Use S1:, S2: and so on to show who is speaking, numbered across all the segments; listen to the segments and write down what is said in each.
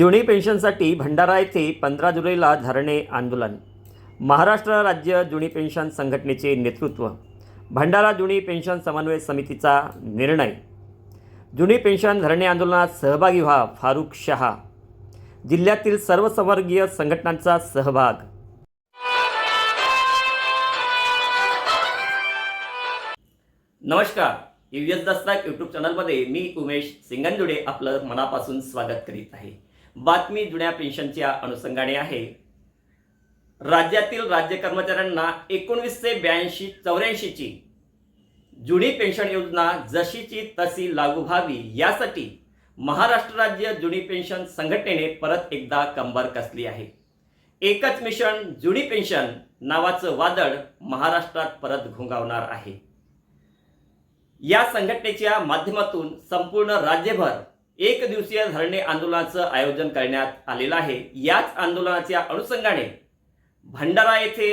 S1: जुनी पेन्शनसाठी भंडारा येथे पंधरा जुलैला धरणे आंदोलन. महाराष्ट्र राज्य जुनी पेन्शन संघटनेचे नेतृत्व. भंडारा जुनी पेन्शन समन्वय समितीचा निर्णय. जुनी पेन्शन धरणे आंदोलनात सहभागी व्हा फारुख शहा. जिल्ह्यातील सर्व संवर्गीय संघटनांचा सहभाग. नमस्कार. यू एस दस्ताक यूट्यूब चॅनलमध्ये मी उमेश सिंगनजुडे आपलं मनापासून स्वागत करीत आहे. बातमी जुन्या पेन्शनच्या अनुषंगाने आहे. राज्यातील राज्य कर्मचाऱ्यांना एकोणवीसशे ब्याऐंशी चौऱ्याऐंशीची जुनी पेन्शन योजना जशीची तशी लागू व्हावी यासाठी महाराष्ट्र राज्य जुनी पेन्शन संघटनेने परत एकदा कंबर कसली आहे. एकच मिशन जुनी पेन्शन नावाचं वादळ महाराष्ट्रात परत घोंगावणार आहे. या संघटनेच्या माध्यमातून संपूर्ण राज्यभर एक दिवसीय धरणे आंदोलनाचं आयोजन करण्यात आलेलं आहे. याच आंदोलनाच्या अनुषंगाने भंडारा येथे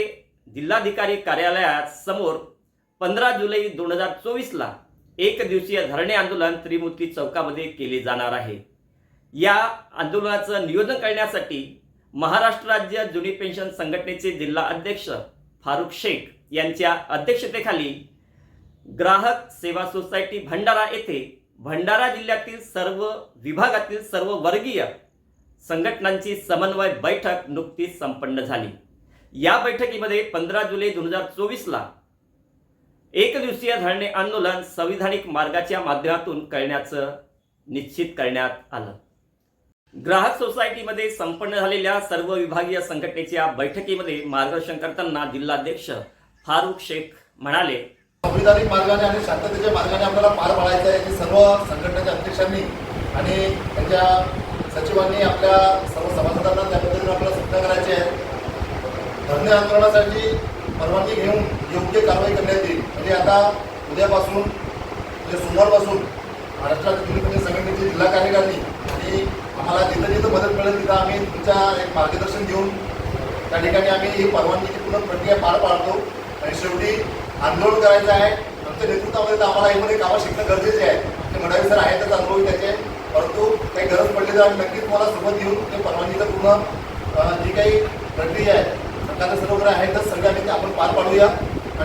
S1: जिल्हाधिकारी कार्यालयात समोर पंधरा जुलै दोन हजार चोवीसला एक दिवसीय धरणे आंदोलन त्रिमूर्ती चौकामध्ये केले जाणार आहे. या आंदोलनाचं नियोजन करण्यासाठी महाराष्ट्र राज्य जुनी पेन्शन संघटनेचे जिल्हा अध्यक्ष फारुख शेख यांच्या अध्यक्षतेखाली ग्राहक सेवा सोसायटी भंडारा येथे भंडारा जिल्ह्यातील सर्व विभागातील सर्व वर्गीय संघटनांची समन्वय बैठक नुकतीच संपन्न झाली. या बैठकीमध्ये पंधरा जुलै दोन हजार चोवीसला एक दिवसीय धरणे आंदोलन संविधानिक मार्गाच्या माध्यमातून करण्याचं निश्चित करण्यात आलं. ग्राहक सोसायटीमध्ये संपन्न झालेल्या सर्व विभागीय संघटनेच्या बैठकीमध्ये मार्गदर्शन करताना जिल्हाध्यक्ष फारुख शेख म्हणाले
S2: संविधानिक मार्गाने आणि शांततेच्या मार्गाने आपल्याला पार पाडायचं आहे हे सर्व संघटनेच्या अध्यक्षांनी आणि त्यांच्या सचिवांनी आपल्या सर्व सभासदांना त्या पद्धतीने आपल्याला सुद्धा करायचे आहे धरणे आंदोलनासाठी परवानगी घेऊन योग्य कारवाई करण्यात येईल. म्हणजे आता उद्यापासून म्हणजे सोमवारपासून महाराष्ट्रात संघटनेची जिल्हा कार्यकारिणी आणि आम्हाला जिथं जिथं मदत मिळेल तिथं आम्ही तुमच्या एक मार्गदर्शन घेऊन त्या ठिकाणी आम्ही ही परवानगीची पूर्ण प्रक्रिया पार पाडतो. आणि शेवटी आंदोलन करायचं आहे. आमच्या नेतृत्वामध्ये तर आम्हाला यामध्ये कामं शिकणं गरजेचे आहे. ते म्हणावे सर आहेतच अनुभवी त्याचे. परंतु काही गरज पडली तर आम्ही नक्कीच तुम्हाला सोबत घेऊन ते परवानगीचं पूर्ण जी काही प्रक्रिया आहे सरकारचं सर्व काही आहे तर सगळ्या ते आपण पार पाडूया.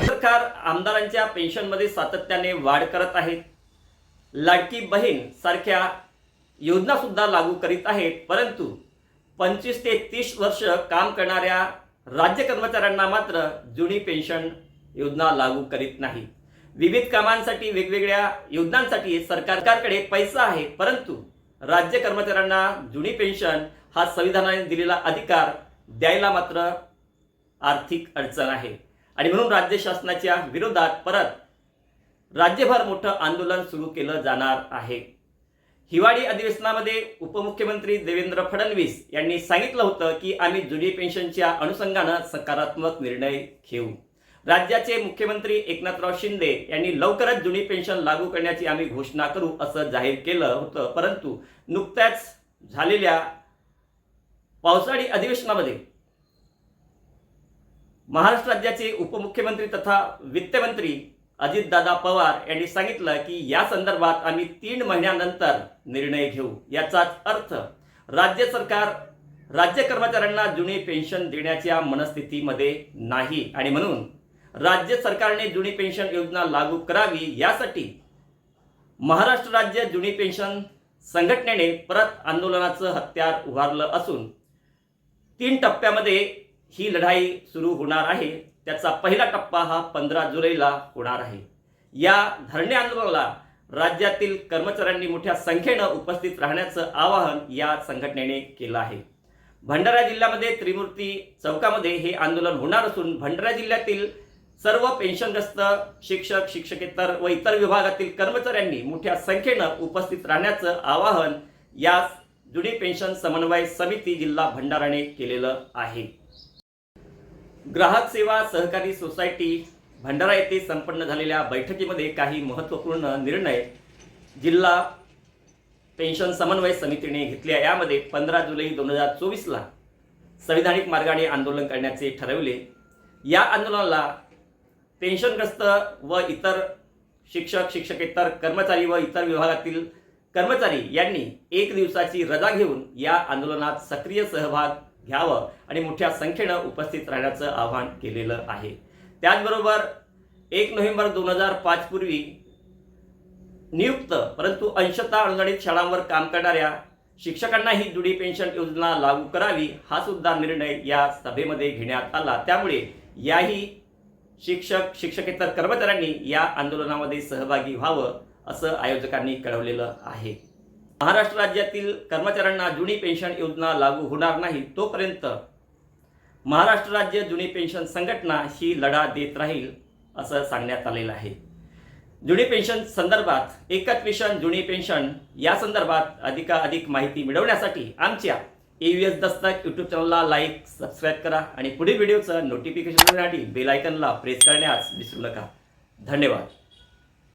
S1: सरकार आमदारांच्या पेन्शनमध्ये सातत्याने वाढ करत आहेत लाडकी बहीण सारख्या योजना सुद्धा लागू करीत आहेत. परंतु पंचवीस ते तीस वर्ष काम करणाऱ्या राज्य कर्मचाऱ्यांना मात्र जुनी पेन्शन योजना लागू करीत नाही. विविध कामांसाठी वेगवेगळ्या योजनांसाठी सरकारकडे पैसा आहे परंतु राज्य कर्मचाऱ्यांना जुनी पेन्शन हा संविधानाने दिलेला अधिकार द्यायला मात्र आर्थिक अडचण आहे. आणि म्हणून राज्य शासनाच्या विरोधात परत राज्यभर मोठं आंदोलन सुरू केलं जाणार आहे. हिवाळी अधिवेशनामध्ये उपमुख्यमंत्री देवेंद्र फडणवीस यांनी सांगितलं होतं की आम्ही जुनी पेन्शनच्या अनुषंगानं सकारात्मक निर्णय घेऊ. राज्याचे मुख्यमंत्री एकनाथराव शिंदे यांनी लवकरच जुनी पेन्शन लागू करण्याची आम्ही घोषणा करू असं जाहीर केलं होतं. परंतु नुकत्याच झालेल्या पावसाळी अधिवेशनामध्ये महाराष्ट्र राज्याचे उपमुख्यमंत्री तथा वित्तमंत्री अजितदादा पवार यांनी सांगितलं की या संदर्भात आम्ही तीन महिन्यानंतर निर्णय घेऊ. याचाच अर्थ राज्य सरकार राज्य कर्मचाऱ्यांना जुनी पेन्शन देण्याच्या मनस्थितीमध्ये नाही. आणि म्हणून राज्य सरकारने जुनी पेन्शन योजना लागू करावी यासाठी महाराष्ट्र राज्य जुनी पेन्शन संघटनेने परत आंदोलनाचं हत्यार उभारलं असून तीन टप्प्यामध्ये ही लढाई सुरू होणार आहे. त्याचा पहिला टप्पा हा पंधरा जुलैला होणार आहे. या धरणे आंदोलनाला राज्यातील कर्मचाऱ्यांनी मोठ्या संख्येनं उपस्थित राहण्याचं आवाहन या संघटनेने केलं आहे. भंडारा जिल्ह्यामध्ये त्रिमूर्ती चौकामध्ये हे आंदोलन होणार असून भंडारा जिल्ह्यातील सर्व पेन्शनग्रस्त शिक्षक शिक्षकेतर व इतर विभागातील कर्मचाऱ्यांनी मोठ्या संख्येनं उपस्थित राहण्याचं आवाहन या जुनी पेन्शन समन्वय समिती जिल्हा भंडाराने केलेलं आहे. ग्राहक सेवा सहकारी सोसायटी भंडारा येथे संपन्न झालेल्या बैठकीमध्ये काही महत्त्वपूर्ण निर्णय जिल्हा पेन्शन समन्वय समितीने घेतले. यामध्ये पंधरा जुलै दोन हजार चोवीसला संविधानिक मार्गाने आंदोलन करण्याचे ठरवले. या आंदोलनाला पेन्शनग्रस्त व इतर शिक्षक शिक्षकेतर कर्मचारी व इतर विभागातील कर्मचारी यांनी एक दिवसाची रजा घेऊन या आंदोलनात सक्रिय सहभाग घ्यावं आणि मोठ्या संख्येनं उपस्थित राहण्याचं आवाहन केलेलं आहे. त्याचबरोबर एक नोव्हेंबर दोन हजार पाच पूर्वी नियुक्त परंतु अंशतः अनुदानित शाळांवर काम करणाऱ्या शिक्षकांना ही जुडी पेन्शन योजना लागू करावी हा सुद्धा निर्णय या सभेमध्ये घेण्यात आला. त्यामुळे याही शिक्षक शिक्षकेतर कर्मचाऱ्यांनी या आंदोलनामध्ये सहभागी व्हावं असं आयोजकांनी कळवलेलं आहे. महाराष्ट्र राज्यातील कर्मचाऱ्यांना जुनी पेन्शन योजना लागू होणार नाही तोपर्यंत महाराष्ट्र राज्य जुनी पेन्शन संघटना ही लढा देत राहील असं सांगण्यात आलेलं आहे. जुनी पेन्शन संदर्भात एकच मिशन जुनी पेन्शन या संदर्भात अधिकाधिक माहिती मिळवण्यासाठी आमच्या A V S Dastak YouTube चॅनलला लाईक सबस्क्राईब करा आणि पुढील व्हिडिओचं नोटिफिकेशन मिळण्यासाठी बेल आयकनला प्रेस करण्यास विसरू नका. धन्यवाद.